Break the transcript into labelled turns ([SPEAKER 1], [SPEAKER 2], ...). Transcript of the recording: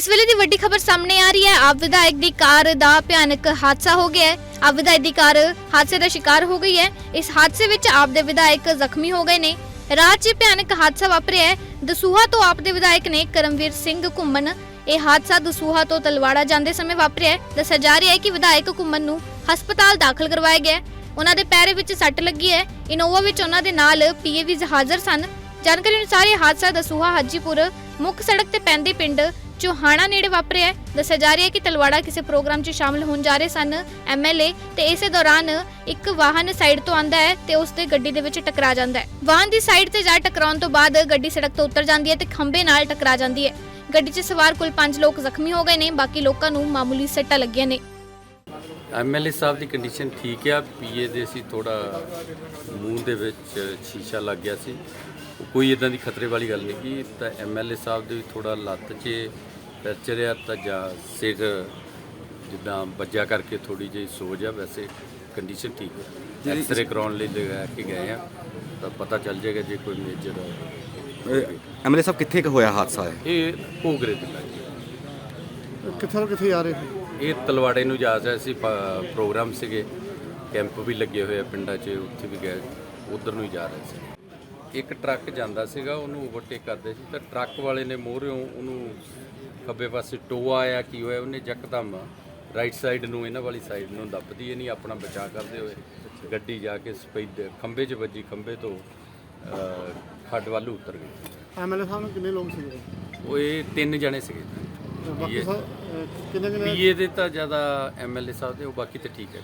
[SPEAKER 1] ਇਸ ਵੇਲੇ ਦੀ ਵੱਡੀ ਖਬਰ ਸਾਹਮਣੇ ਆ ਰਹੀ ਹੈ। ਆਪ ਵਿਧਾਇਕ ਦੀ ਕਾਰ ਦਾ ਭਿਆਨਕ ਹਾਦਸਾ ਹੋ ਗਿਆ ਹੈ। ਆਪ ਵਿਧਾਇਕ ਦੀ ਕਾਰ ਹਾਦਸੇ ਦਾ ਸ਼ਿਕਾਰ ਹੋ ਗਈ ਹੈ। ਇਸ ਹਾਦਸੇ ਵਿੱਚ ਆਪ ਦੇ ਵਿਧਾਇਕ ਜ਼ਖਮੀ ਹੋ ਗਏ ਨੇ। ਰਾਤ 'ਚ ਭਿਆਨਕ ਹਾਦਸਾ ਵਾਪਰਿਆ ਹੈ। ਦਸੂਹਾ ਤੋਂ ਆਪ ਦੇ ਵਿਧਾਇਕ ਨੇ ਕਰਮਵੀਰ ਸਿੰਘ ਘੁੰਮਣ। ਇਹ ਹਾਦਸਾ ਦਸੂਹਾ ਤੋਂ ਤਲਵਾੜਾ ਜਾਂਦੇ ਸਮੇਂ ਵਾਪਰਿਆ ਹੈ। ਦੱਸਿਆ ਜਾ ਰਿਹਾ ਹੈ ਕਿ ਵਿਧਾਇਕ ਘੁੰਮਣ ਨੂੰ ਹਸਪਤਾਲ ਦਾਖਲ ਕਰਵਾਇਆ ਗਿਆ ਹੈ। ਉਹਨਾਂ ਦੇ ਪੈਰ ਵਿੱਚ ਸੱਟ ਲੱਗੀ ਹੈ। ਇਨੋਵਾ ਵਿੱਚ ਉਹਨਾਂ ਦੇ ਨਾਲ ਪੀਏਵੀਜ਼ ਹਾਜ਼ਰ ਸਨ। ਜਾਣਕਾਰੀ ਅਨੁਸਾਰ ਇਹ ਹਾਦਸਾ ਦਸੂਹਾ, ਹਾਜੀਪੁਰ ਮੁੱਖ ਸੜਕ ਤੇ ਪੈਂਦੇ ਪਿੰਡ ਚੋਹਾਣਾ ਨੇੜੇ ਵਾਪਰਿਆ ਦੱਸਿਆ ਜਾ ਰਿਹਾ ਹੈ ਕਿ ਤਲਵਾੜਾ ਕਿਸੇ ਪ੍ਰੋਗਰਾਮ 'ਚ ਸ਼ਾਮਲ ਹੋਣ ਜਾ ਰਹੇ ਸਨ ਐਮਐਲਏ ਤੇ ਇਸੇ ਦੌਰਾਨ ਇੱਕ ਵਾਹਨ ਸਾਈਡ ਤੋਂ ਆਂਦਾ ਹੈ ਤੇ ਉਸ ਦੇ ਗੱਡੀ ਦੇ ਵਿੱਚ ਟਕਰਾ ਜਾਂਦਾ ਹੈ। ਵਾਹਨ ਦੀ ਸਾਈਡ ਤੇ ਜਾ ਟਕਰਾਉਣ ਤੋਂ ਬਾਅਦ ਗੱਡੀ ਸੜਕ ਤੋਂ ਉਤਰ ਜਾਂਦੀ ਹੈ ਤੇ ਖੰਭੇ ਨਾਲ ਟਕਰਾ ਜਾਂਦੀ ਹੈ। ਗੱਡੀ 'ਚ ਸਵਾਰ ਕੁੱਲ 5 ਲੋਕ ਜ਼ਖਮੀ ਹੋ ਗਏ ਨੇ, ਬਾਕੀ ਲੋਕਾਂ ਨੂੰ ਮਾਮੂਲੀ ਸੱਟਾਂ ਲੱਗੀਆਂ ਨੇ।
[SPEAKER 2] ਐਮਐਲਏ ਸਾਹਿਬ ਦੀ ਕੰਡੀਸ਼ਨ ਠੀਕ ਆ ਪੀਏ ਦੇ ਸੀ ਥੋੜਾ ਮੂੰਹ ਦੇ ਵਿੱਚ ਸ਼ੀਸ਼ਾ ਲੱਗ ਗਿਆ ਸੀ। ਕੋਈ ਇਦਾਂ ਦੀ ਖਤਰੇ ਵਾਲੀ ਗੱਲ ਨਹੀਂ ਕੀ ਤਾਂ ਐਮਐਲਏ ਸਾਹਿਬ ਦੇ ਵੀ ਥੋੜਾ ਲੱਤ 'ਚ ਫ੍ਰੈਕਚਰ ਆ ਤਾਂ ਜਾਂ ਸਿਰ ਜਿੱਦਾਂ ਵੱਜਿਆ ਕਰਕੇ ਥੋੜੀ ਜਿਹੀ ਸੋਜ ਆ ਵੈਸੇ ਕੰਡੀਸ਼ਨ ਠੀਕ ਹੈ ਐਕਸਰੇ ਕਰਾਉਣ ਲਈ ਲਗਾ ਕੇ ਗਏ ਆ ਤਾਂ ਪਤਾ ਚੱਲ ਜਾਏਗਾ ਜੇ ਕੋਈ ਮੇਜਰ
[SPEAKER 3] ਐਮਐਲਏ ਸਾਹਿਬ ਕਿੱਥੇ ਕੁ ਹੋਇਆ ਹਾਦਸਾ ਹੈ
[SPEAKER 2] ਇਹ ਕੋਗਰੇ ਦੇ ਲਾਗੇ
[SPEAKER 4] ਕਿੱਥੋਂ ਕਿੱਥੇ ਆ ਰਹੇ ਸੀ।
[SPEAKER 2] ਇਹ ਤਲਵਾੜੇ ਨੂੰ ਜਾ ਰਿਹਾ ਸੀ ਪ੍ਰੋਗਰਾਮ ਸੀਗੇ। ਕੈਂਪ ਵੀ ਲੱਗੇ ਹੋਏ ਆ ਪਿੰਡਾਂ 'ਚ ਉੱਥੇ ਵੀ ਗਏ ਉਧਰ ਨੂੰ ਹੀ ਜਾ ਰਹੇ ਸੀ। ਇੱਕ ਟਰੱਕ ਜਾਂਦਾ ਸੀਗਾ ਉਹਨੂੰ ਓਵਰਟੇਕ ਕਰਦੇ ਸੀ ਤਾਂ ਟਰੱਕ ਵਾਲੇ ਨੇ ਮੋਹਰਿਓਂ ਉਹਨੂੰ ਖੱਬੇ ਪਾਸੇ ਟੋਆ ਆਇਆ ਕੀ ਹੋਇਆ ਉਹਨੇ ਯਕਦਮ ਰਾਈਟ ਸਾਈਡ ਨੂੰ ਇਹਨਾਂ ਵਾਲੀ ਸਾਈਡ ਨੂੰ ਦੱਬਦੀ ਇਹ ਨਹੀਂ ਆਪਣਾ ਬਚਾਅ ਕਰਦੇ ਹੋਏ ਗੱਡੀ ਜਾ ਕੇ ਸਪੀਡ ਖੰਬੇ 'ਚ ਵੱਜੀ ਖੰਬੇ ਤੋਂ ਖੱਡ ਵੱਲ ਉਤਰ ਗਈ
[SPEAKER 4] ਐਮਐਲਏ ਸਾਹਿਬ ਨੂੰ ਕਿੰਨੇ ਲੋਕ ਸੀਗੇ?
[SPEAKER 2] ਉਹ ਇਹ ਤਿੰਨ ਜਣੇ ਸੀਗੇ।
[SPEAKER 4] ਬਾਕੀ
[SPEAKER 2] ਪੀਏ
[SPEAKER 4] ਸਾ- ਅਹ ਕਿੰਨੇ ਕਿੰਨੇ
[SPEAKER 2] ਪੀਏ ਦੇ ਤਾਂ ਜ਼ਿਆਦਾ ਐਮਐਲਏ ਸਾਹਿਬ ਦੇ ਉਹ ਬਾਕੀ ਤੇ ਠੀਕ ਹੈ।